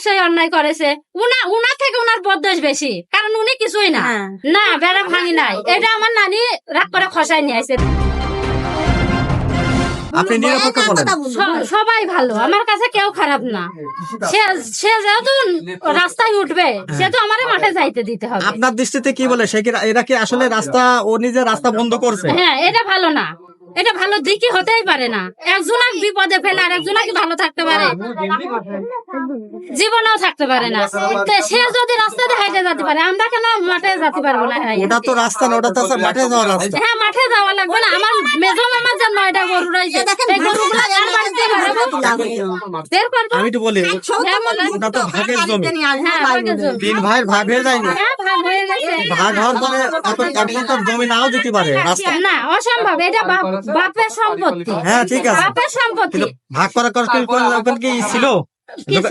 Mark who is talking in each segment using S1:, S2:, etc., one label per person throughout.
S1: অবশ্যই অন্যায় করেছে। উনা উনার থেকে উনার বদোষ বেশি কারণ উনি কিছুই না।
S2: হ্যাঁ।
S1: না বেড়া ভাঙি নাই। এটা আমার নানি রাগ করে খসাই নিয়ে আসে
S3: আপনি নিরপেক্ষ বলেন।
S1: সবাই ভালো। আমার কাছে কেউ খারাপ না। সে সে যেহেতু রাস্তায় উঠবে সে তো আমারে মাঠে যাইতে দিতে হবে।
S3: আপনার দৃষ্টিতে কি বলে? সে কি এরা কি আসলে রাস্তা ও নিজে রাস্তা বন্ধ করছে?
S1: হ্যাঁ এটা ভালো না। এটা ভালো দিকই হতেই পারে না একজন এক বিপদে ফেলে আর একজন ভালো থাকতে পারে জীবনেও থাকতে পারে না সে যদি রাস্তা দেখাইতে যেতে পারে। আমরা কেন মাঠে যেতে পারব না? হ্যাঁ
S3: ওটা তো রাস্তা না ওটা তো মাঠে যাওয়ার রাস্তা।
S1: হ্যাঁ মাঠে যাওয়া লাগবে না। আমার মেজো মামার যে নয়টা গরু রয়েছে। এই গরুগুলো বাড়িতে করব
S3: আমি তো বলি
S1: হ্যাঁ,
S3: ওটা তো ভাগের জমি।
S1: হ্যাঁ জমি।
S3: তিন ভাইয়ের ভাগ হয়ে
S1: হ্যাঁ ভাগ হয়ে গেছে।
S3: ভাগ হওয়ার পরে এখন জমি নাও দিতে পারে রাস্তা।
S1: না অসম্ভব। এটা বাপের সম্পত্তি।
S3: হ্যাঁ ঠিক আছে।
S1: বাপের সম্পত্তি।
S3: ভাগ করা করা কি কোন- ওখানে কি ছিল?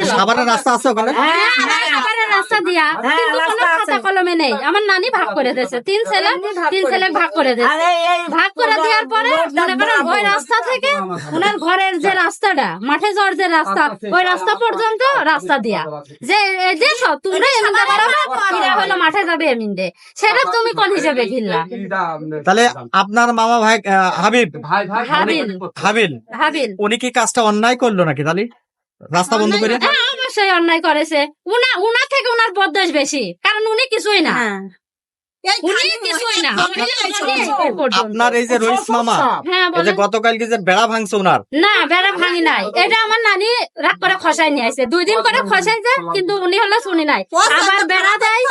S3: সাবারের রাস্তা আছে ওখানে?
S1: হ্যাঁ, রাস্তা দিয়া কিন্তু কোনো খাতা কলমে নেই। আমার নানি ভাগ করে দিয়েছে তিন ছেলে তিন ছেলে ভাগ করে দিয়েছে ভাগ করে দেওয়ার পরে মনে করেন ওই রাস্তা থেকে ওনার ঘরের যে রাস্তাটা মাঠে যাওয়ার যে রাস্তা ওই রাস্তা পর্যন্ত রাস্তা দিয়া। যে দেখো তোমরা এমিনদে বাড়াবে এরা হলো মাঠে যাবে এমিনদে সেটা তুমি কোন হিসেবে ঘিরলা
S3: তাহলে আপনার মামা ভাই হাবিব।
S1: হাবিল।
S3: হাবিল।
S1: হাবিল।
S3: উনি কি কাজটা অন্যায় করল নাকি তাহলে রাস্তা বন্ধ করে।
S1: হ্যাঁ অবশ্যই অন্যায় করেছে। উনা উনার থেকে উনার বদ বেশি কারণ উনি কিছুই না।
S3: আপনার এই যে রইস মামা
S1: হ্যাঁ
S3: এই যে
S1: বলেন।
S3: যে বেড়া ভাঙছে ওনার
S1: না বেড়া ভাঙি নাই। এটা আমার নানি রাগ করে খসাই নিয়ে আসে দুই দিন করে খসাইছে কিন্তু উনি হলো শুনি নাই। আবার বেড়া দেয়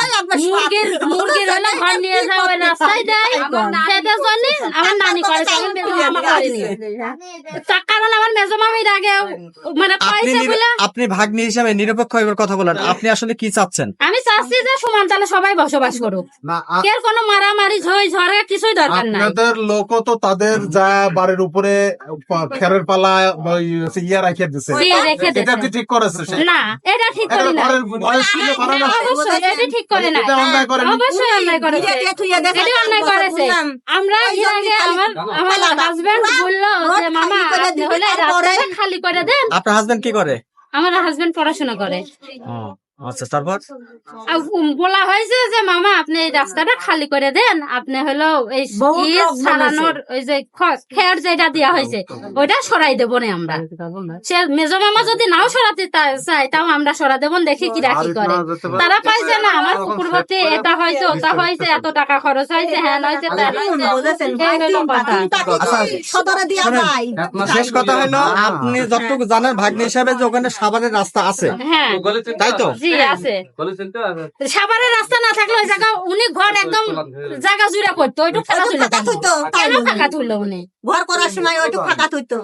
S1: মুরগির মুরগির হলে ঘর নিয়ে যায় ওই রাস্তায় দেয়। সেটার জন্য আমার নানি করেছে আমার মেজো মামা করেনি তার কারণ আমার মেজো মামির আগে মানে
S3: আপনি ভাগ্নি হিসাবে নিরপেক্ষ এবার কথা বলেন। আপনি আসলে কি চাচ্ছেন?
S1: আমি চাচ্ছি যে সমান তালে সবাই বসবাস করুক।
S4: না
S1: কেউ কোনো মারামারি ঝই ঝড়ে কিছুই দরকার নাই।
S4: আপনাদের লোকও তো তাদের যা বাড়ির উপরে খেরের পালা ইয়ে রেখে দিছে। এটা কি ঠিক করেছে
S1: না এটা ঠিক করি না। অবশ্যই এটা ঠিক করে না।
S4: এটা অন্যায় করে
S1: অবশ্যই অন্যায় করেছে। এটা অন্যায় করেছে। আমরা এর আগে আমার আমার হাজবেন্ড বলল যে মামা আপনি হলে খালি করে দেন।
S3: আপনার হাজবেন্ড কি করে?
S1: আমার হাজবেন্ড পড়াশোনা করে।
S3: আচ্ছা তারপর?
S1: বলা হয়েছে যে মামা আপনি এই রাস্তাটা খালি করে দেন। আপনি হলো এই ওই যে যেটা দেওয়া হয়েছে ওইটা সরাই দেবো না আমরা। সে মেজো মামা যদি নাও সরাতে চায় তাও আমরা সরা দেবো দেখি কি রাখি করে। তারা পাইছে না আমার পুকুর এটা হয়েছে ওটা হয়েছে এত টাকা খরচ হয়েছে হ্যাঁ হয়েছে।
S3: আচ্ছা, শেষ কথা হলো আপনি যতটুকু জানেন ভাগ্নি হিসাবে যে ওখানে সাবারের রাস্তা আছে।
S1: হ্যাঁ।
S3: তাই তো?
S1: জি আছে। রাস্তা না ওই জায়গা উনি ঘর একদম জায়গা জুড়ে করতো ওইটুক ফাঁকা তুলে
S2: থাকতো।
S1: ফাঁকা তুললো উনি?
S2: ঘর করার সময় ওইটুক ফাঁকা তুলতো।